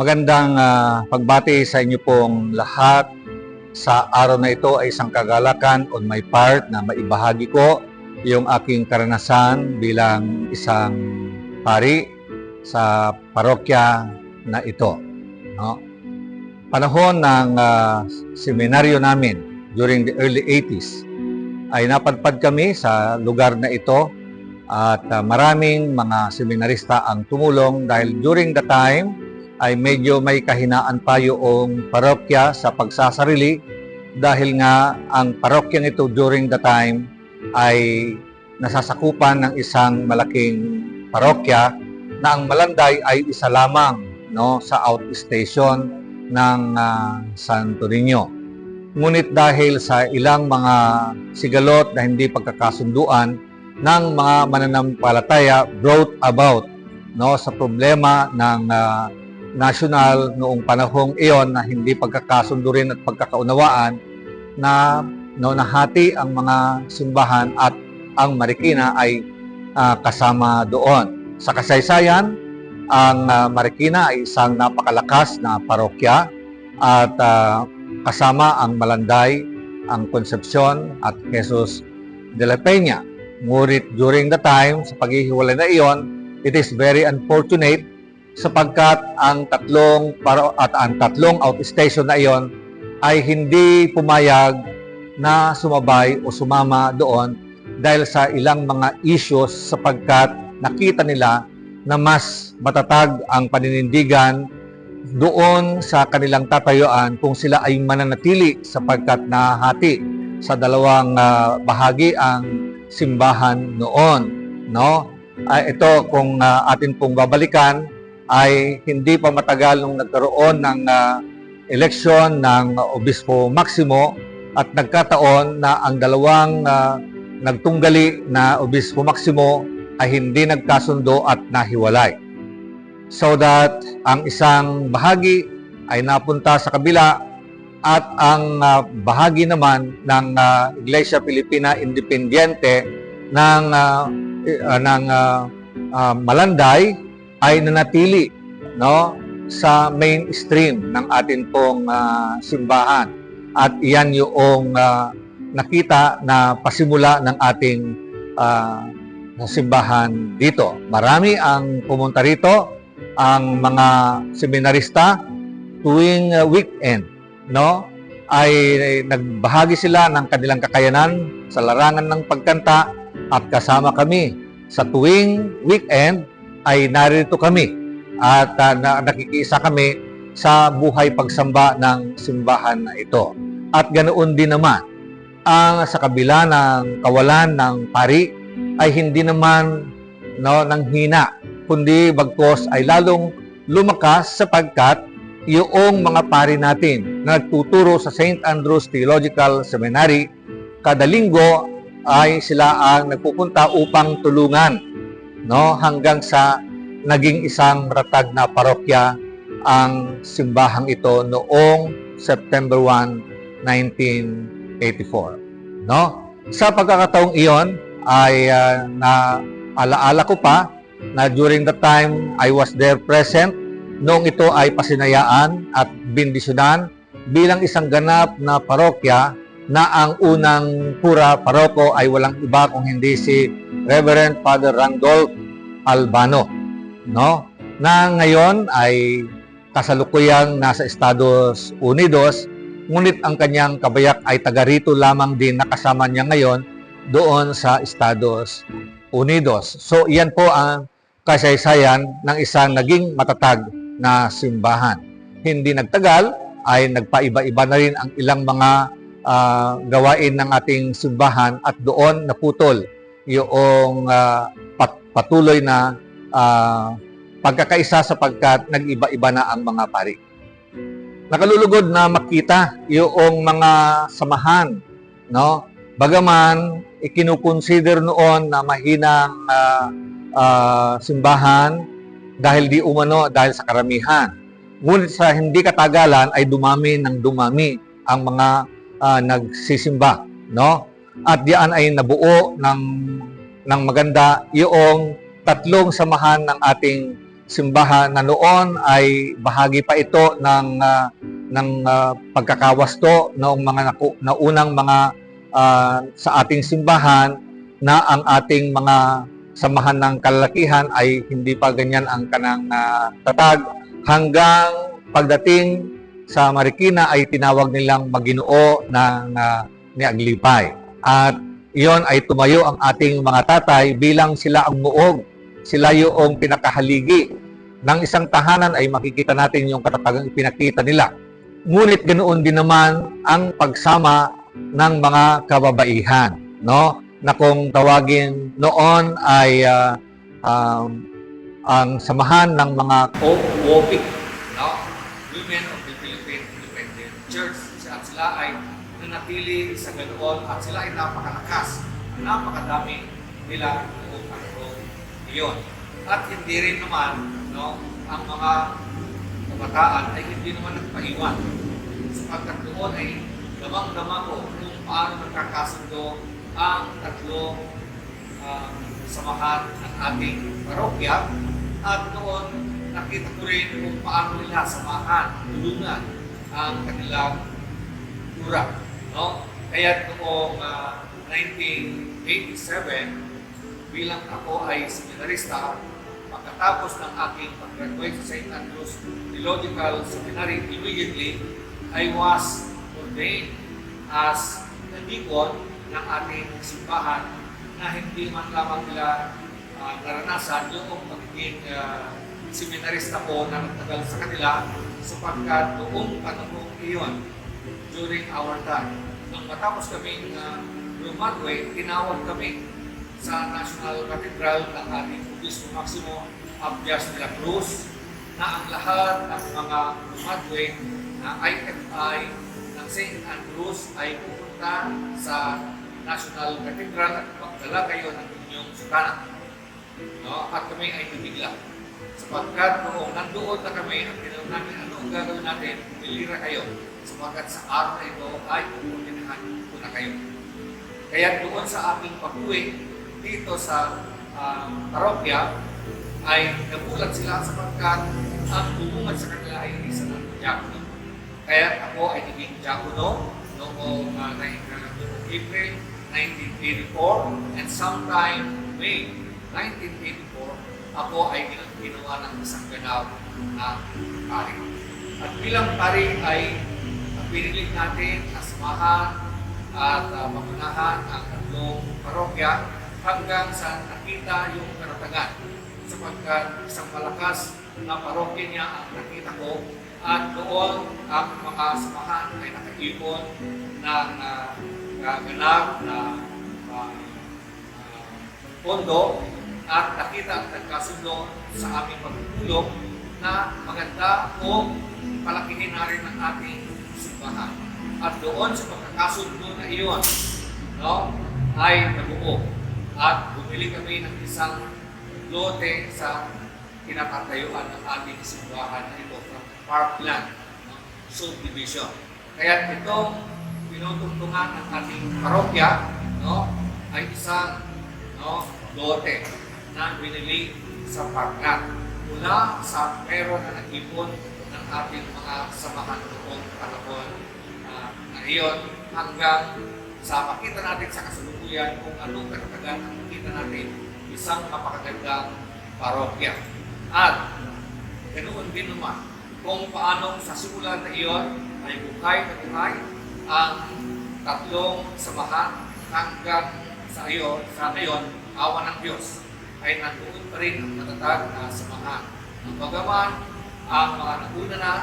Magandang ah, pagbati sa inyo pong lahat. Sa araw na ito ay isang kagalakan on my part na maibahagi ko yung aking karanasan bilang isang pari sa parokya na ito. No? Panahon ng ah, seminaryo namin during the early 80s ay napadpad kami sa lugar na ito at ah, maraming mga seminarista ang tumulong dahil during the time ay medyo may kahinaan pa yung parokya sa pagsasarili dahil nga ang parokyang ito during the time ay nasasakupan ng isang malaking parokya na ang Malanday ay isa lamang no sa outstation ng ah, Santo Niño. Ngunit dahil sa ilang mga sigalot na hindi pagkakasunduan ng mga mananampalataya brought about no sa problema ng ah, national noong panahong iyon na hindi pagkakasundo rin at pagkakaunawaan na no, nahati ang mga simbahan at ang Marikina ay ah, kasama doon. Sa kasaysayan, ang ah, Marikina ay isang napakalakas na parokya at ah, kasama ang Malanday, ang Concepcion at Jesus de la Peña. Ngunit during the time, sa paghihiwalay na iyon, it is very unfortunate sapagkat ang tatlong paro at ang tatlong outstation na iyon ay hindi pumayag na sumabay o sumama doon dahil sa ilang mga issues sapagkat nakita nila na mas matatag ang paninindigan doon sa kanilang tatayuan kung sila ay mananatili sapagkat nahati sa dalawang ah, bahagi ang simbahan noon no ay ito kung ah, atin pong babalikan ay hindi pa matagal nung nagkaroon ng ah, eleksyon ng Obispo Maximo at nagkataon na ang dalawang ah, nagtunggali na Obispo Maximo ay hindi nagkasundo at nahiwalay. So that ang isang bahagi ay napunta sa kabila at ang ah, bahagi naman ng ah, Iglesia Filipina Independiente ng eh, ah, ng ah, ah, Malanday ay nanatili no sa mainstream ng atin pong ah, simbahan at iyan yung ah, nakita na pasimula ng ating ah, simbahan dito. Marami ang pumunta rito, ang mga seminarista tuwing ah, weekend, no? Ay, nagbahagi sila ng kanilang kakayanan sa larangan ng pagkanta at kasama kami sa tuwing weekend ay narito kami at ah, na, nakikisa kami sa buhay pagsamba ng simbahan na ito. At ganoon din naman, ang sa kabila ng kawalan ng pari ay hindi naman no, nang hina, kundi bagkos ay lalong lumakas sapagkat yung mga pari natin na nagtuturo sa St. Andrews Theological Seminary kada linggo ay sila ang nagpupunta upang tulungan no hanggang sa naging isang matatag na parokya ang simbahang ito noong September 1, 1984. No? Sa pagkakataong iyon ay ah, na alaala ko pa na during the time I was there present noong ito ay pasinayaan at bindisyonan bilang isang ganap na parokya na ang unang pura paroko ay walang iba kung hindi si Reverend Father Randolph Albano no na ngayon ay kasalukuyang nasa Estados Unidos ngunit ang kanyang kabayak ay taga rito lamang din nakasama niya ngayon doon sa Estados Unidos. So iyan po ang kasaysayan ng isang naging matatag na simbahan. Hindi nagtagal ay nagpaiba-iba na rin ang ilang mga ah, gawain ng ating simbahan at doon naputol yung ah, pat- patuloy na ah, pagkakaisa sapagkat nag-iba-iba na ang mga pari. Nakalulugod na makita yung mga samahan, no? Bagaman ikinukonsider noon na mahinang ah, ah, simbahan dahil di umano dahil sa karamihan. Ngunit sa hindi katagalan ay dumami ng dumami ang mga ah, nagsisimba, no? at diyan ay nabuo ng ng maganda yung tatlong samahan ng ating simbahan na noon ay bahagi pa ito ng ah, ng ah, pagkakawasto noong mga naku, naunang mga ah, sa ating simbahan na ang ating mga samahan ng kalalakihan ay hindi pa ganyan ang kanang ah, tatag hanggang pagdating sa Marikina ay tinawag nilang Maginoo ng ah, ni Aglipay. At iyon ay tumayo ang ating mga tatay bilang sila ang muog. Sila yung pinakahaligi ng isang tahanan ay makikita natin yung katatagang ipinakita nila. Ngunit ganoon din naman ang pagsama ng mga kababaihan, no? Na kung tawagin noon ay ah, um, ang samahan ng mga OOPIC, no? Women of the Philippine Independent Church. At sila ay nanatili sa ganoon at sila ay napakalakas. Napakadami nila noong panahon iyon. At hindi rin naman no, ang mga kabataan ay hindi naman nagpaiwan. Sapagkat doon ay damang-dama ko kung paano nagkakasundo ang tatlong um, samahan ng ating parokya at doon nakita ko rin kung paano nila samahan, tulungan ang kanilang tura. No? Kaya noong ah, 1987, bilang ako ay seminarista, pagkatapos ng aking pag-graduate sa St. Andrews Theological Seminary, immediately, I was ordained as the deacon ng ating simbahan na hindi man lamang nila ah, naranasan yung pagiging ah, seminarista ko na nagtagal sa kanila sapagkat noong panahon iyon during our time. Nang matapos kaming uh, graduate, tinawag kami sa National Cathedral ng ating Obispo Maximo Abdias de la Cruz na ang lahat ng mga graduate na IFI ng St. Andrews ay pupunta sa National Cathedral at magdala kayo ng inyong sukana. No? At kami ay nabigla. Sapagkat noong nandoon na kami, ang tinanong namin, ano ang gagawin natin? Pilira kayo. Sapagkat sa araw na ito ay pupuninahan ko na kayo. Kaya doon sa aking pag-uwi dito sa um, parokya, ay nagulat sila sapagkat ang bumungad sa kanila ay isa ng diakono. Kaya ako ay naging diakono noong uh, April 1984 and sometime May 1984, ako ay gin- ginawa ng isang ganap na pari. At bilang pari ay ang pinilig natin na samahan at uh, mamunahan ang tatlong parokya hanggang sa nakita yung karatagan. Sapagkat isang malakas na parokya niya ang nakita ko at doon ang mga samahan ay nakaipon ng uh, ganap na uh, uh, at nakita ang nagkasundo sa aming pagtulong na maganda o palakihin na rin ang ating simbahan. At doon sa pagkakasundo na iyon, no, ay nabuo. At bumili kami ng isang lote sa kinatatayuan ng ating simbahan na ito from Parkland subdivision. Kaya itong pinutungtungan ng ating parokya no, ay isang no, lote na binili sa Parkland mula sa pera na nag-ipon ng ating mga samahan noong panahon ah, na iyon hanggang sa makita natin sa kasalukuyan kung anong katatagan ang makita natin isang mapakagandang parokya. At ganoon din naman kung paano sa simula na iyon ay buhay na buhay ang tatlong samahan hanggang sa iyon, sa ngayon, awa ng Diyos ay nandoon pa rin ang matatag na samahan. Ang bagaman, ang mga nauna na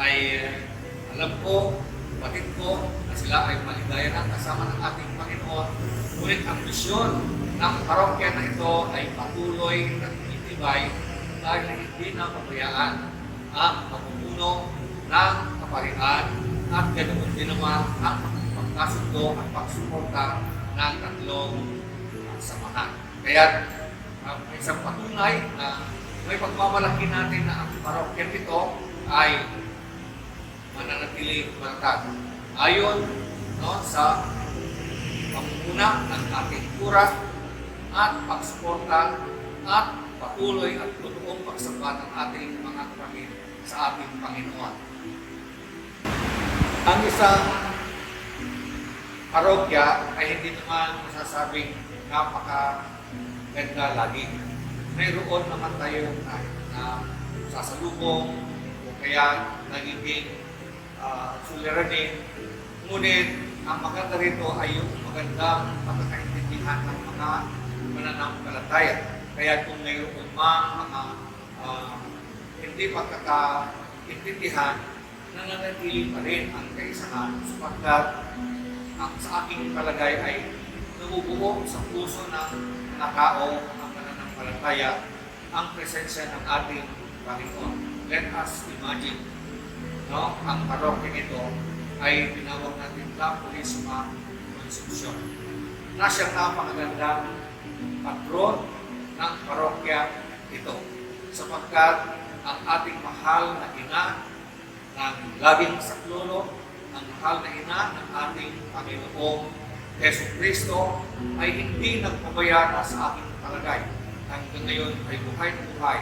ay eh, alam ko, batid ko na sila ay maligaya na kasama ng ating Panginoon. Ngunit ang misyon ng parokya na ito ay patuloy na itibay dahil hindi na pabayaan ang pamumuno ng kaparian at ganoon din naman ang pagkasundo at pagsuporta ng tatlong samahan. Kaya uh, isang patunay na may pagmamalaki natin na ang parokya nito ay mananatili matatag. Ayon no, sa pamumuna ng ating kura at pagsuporta at patuloy at totoong pagsabat ng ating mga kapatid sa ating Panginoon. Ang isang parokya ay hindi naman masasabing napaka-ganda lagi. Mayroon naman tayo na, na sasalubong o kaya nagiging uh, suliranin. Ngunit ang maganda rito ay yung magandang pagkakaintindihan ng mga mananampalataya. Kaya kung mayroon mga ah, hindi pagkakaintindihan, nananatili pa rin ang kaisahan sapagkat ang sa aking palagay ay nabubuo sa puso ng mga tao ang mananampalataya ang presensya ng ating Panginoon. Let us imagine, no, ang parokya nito ay tinawag natin La Purisma Concepcion na siyang napakagandang patron ng parokya ito sapagkat ang ating mahal na ina ng laging saklulo, ang mahal na ina ng ating Panginoong Yesu Kristo ay hindi nagpabayana sa ating palagay. Hanggang ngayon ay buhay na buhay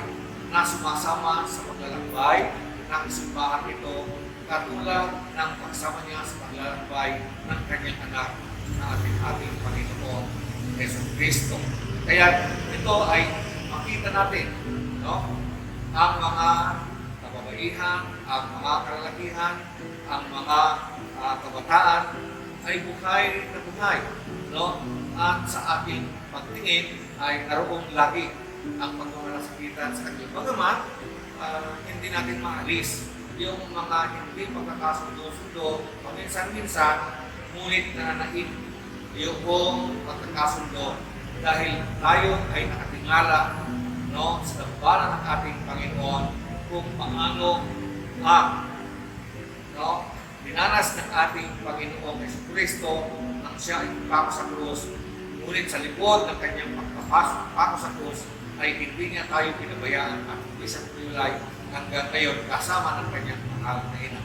na sumasama sa paglalakbay ng simbahan ito katulad ng pagsama niya sa paglalakbay ng kanyang anak na ating ating Panginoon Yesu Kristo. Kaya ito ay makita natin no? ang mga kababaihan, ang mga kalalakihan, ang mga ah, kabataan ay buhay na buhay. No? At sa ating pagtingin ay naroong lagi ang pagmamalasakitan sa kanila. Bagaman, ah, hindi natin maalis yung mga hindi pagkakasundo-sundo, paminsan-minsan, ngunit nananaig yung pagkakasundo dahil tayo ay nakatingala no, sa dambalan ng ating Panginoon kung paano ang no, dinanas ng ating Panginoong Kristo nang siya ay pako sa krus. Ngunit sa likod ng kanyang pagpapasok pako sa krus ay hindi niya tayo pinabayaan at hindi pinulay hanggang ngayon kasama ng kanyang mahal na ina.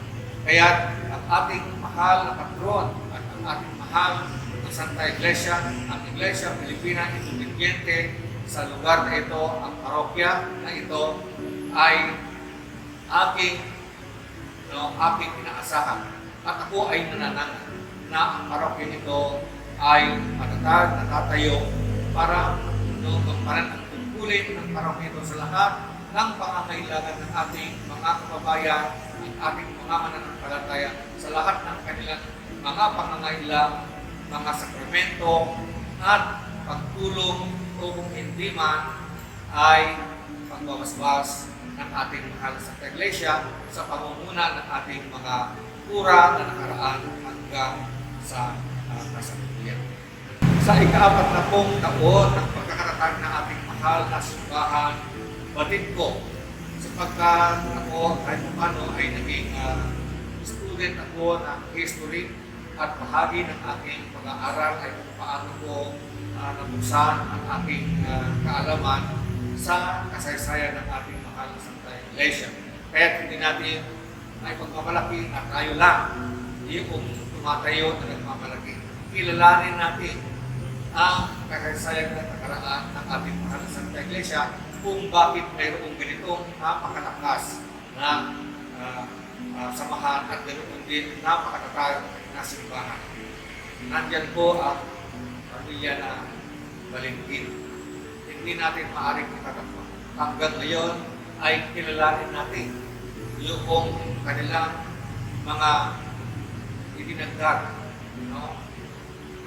Kaya ang ating mahal na patron at ang ating mahal na Santa Iglesia, ang Iglesia Pilipina Independiente sa lugar na ito, ang parokya na ito ay aking no, aking inaasahan. At ako ay nananang na ang parokya nito ay matatag, natatayo para no, magparan ang tungkulin ng parokya ito sa lahat ng pangangailangan ng ating mga kababayan, ng ating mga mananampalataya sa lahat ng kanilang mga pangangailangan, mga sakramento at pagtulong o kung hindi man ay pagbabasbas ng ating mahal sa Iglesia sa pamumuna ng ating mga kura na nakaraan hanggang sa uh, kasalukuyan. Sa ikaapat na pong taon ng pagkakaratag ng ating mahal na simbahan, batid ko sapagkat ako kahit paano ay naging ah, student ako ng history at bahagi ng aking pag-aaral ay kung paano ko uh, nabuksan ang aking ah, kaalaman sa kasaysayan ng ating na Santa Iglesia. Kaya hindi natin ay pagmamalaki na tayo lang yung tumatayo na nagmamalaki. Kilalanin natin ang kasaysayan at nakaraan ng ating mahal na Santa Iglesia kung bakit mayroong ganitong napakalakas na ah, ah, samahan at ganoon din napakatatag na simbahan. Nandyan po ang pamilya na Valentin. Hindi natin maaaring itatapos. Hanggang ngayon ay kilalanin natin yung kanilang mga idinagdag no?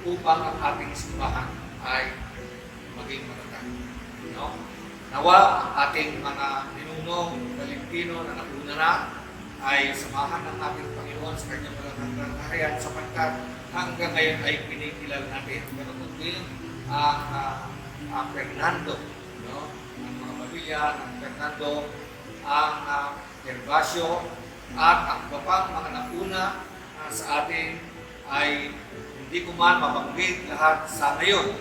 upang ang ating simbahan ay maging matatag. No? Nawa ang ating mga ninunong Valentino na nauna na ay samahan ng ating Panginoon sa kanyang malatang kaharian sapagkat hanggang ngayon ay pinikilal natin. Ganoon din ang ah, ang Fernando, no? Pamilya ng Fernando, ang uh, Gervasio, at ang iba pang mga nauna sa atin ay hindi ko man mabanggit lahat sa ngayon.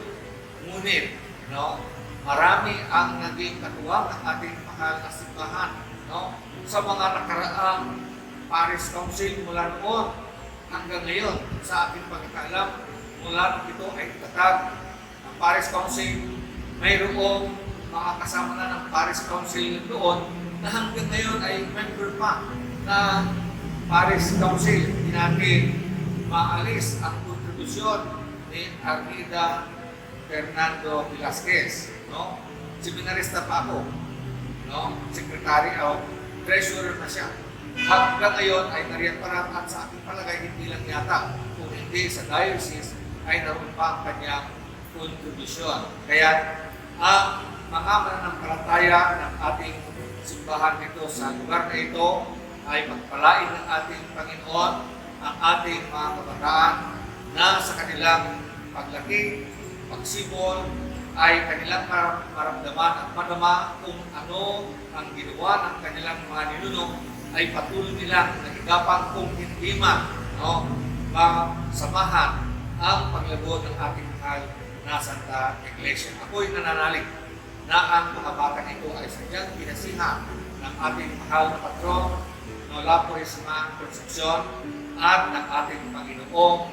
Ngunit, no, marami ang naging katuwang ng ating mahal na simbahan no, sa mga nakaraang Paris Council mula noon hanggang ngayon sa ating pagkakalam mula ito ay tatag ng Paris Council, mayroong mga kasama na ng Paris Council doon na hanggang ngayon ay member pa na Paris Council. Hindi natin maalis ang kontribusyon ni Armida Fernando Velasquez. No? Seminarista pa ako. No? Secretary o treasurer na siya. Hanggang ngayon ay nariyan pa rin at sa aking palagay hindi lang yata kung hindi sa diocese ay naroon pa ang kanyang kontribusyon. Kaya ang mga mananampalataya ng ating simbahan dito sa lugar na ito ay pagpalain ng ating Panginoon ang ating mga kabataan na sa kanilang paglaki, pagsibol, ay kanilang mar- maramdaman at madama kung ano ang ginawa ng kanilang mga ninuno ay patuloy nilang nagigapang kung hindi man no, masamahan ang paglago ng ating mahal na Santa Iglesia. Ako'y nananalig na ang mga batang ito ay sadyang pinasihan ng ating mahal na patron no Lapurisma Concepcion at ng ating Panginoong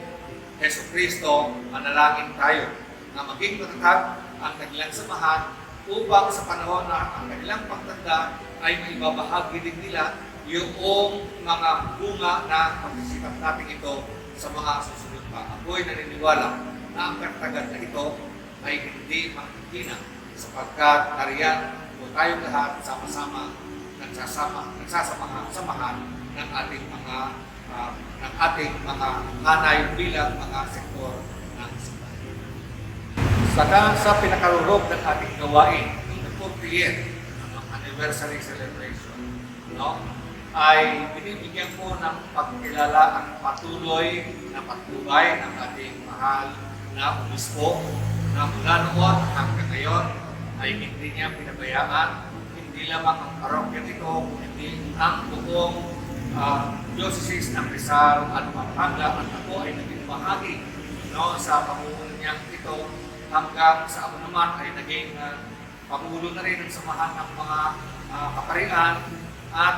Heso Kristo, manalangin tayo na maging matatag ang kanilang samahan upang sa panahon na ang kanilang pagtanda ay maibabahagi din nila yung mga bunga na pagsisikap natin ito sa mga susunod pa. Ako'y naniniwala na ang kartagan na ito ay hindi makikina sapagkat nariyan po tayong lahat sama-sama nagsasama, nagsasamahan samahan ng ating mga ah, ng ating mga hanay bilang mga sektor ng simbahan. Saka sa pinakarurog ng ating gawain, the 40th year ng anniversary celebration, no, ay binibigyan ko ng pagkilala ang patuloy na patnubay ng ating mahal na obispo na mula noon hanggang ngayon ay hindi niya pinabayaan hindi lamang ang parokya nito, kundi ang buong uh, diocese ng Rizal at Pampanga at ako ay naging bahagi no, sa pamumuno niyang ito hanggang sa ako naman ay naging uh, pamulo na rin ng samahan ng mga uh, kaparian at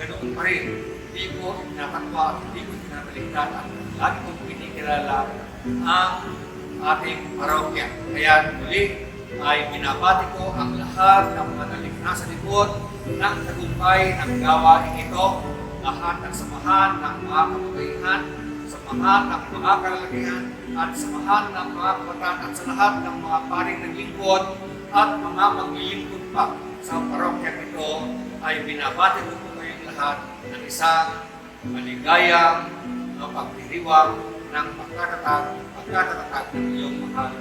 ganoon pa rin. Hindi ko tinatakwa at hindi ko tinabaliktad at lagi kong pinikilala ang ating parokya. Kaya muli ay binabati ko ang lahat ng mga nalikna sa likod ng tagumpay ng gawain ito, lahat ng samahan ng mga kababaihan, samahan ng mga kalalakihan, at samahan ng mga kabataan at sa lahat ng mga paring naglingkod at mga maglilingkod pa sa parokya ito ay binabati ko po kayong lahat ng isang maligayang uh, pagdiriwang ng pagkakatatag, pagkakatatag ng iyong mahal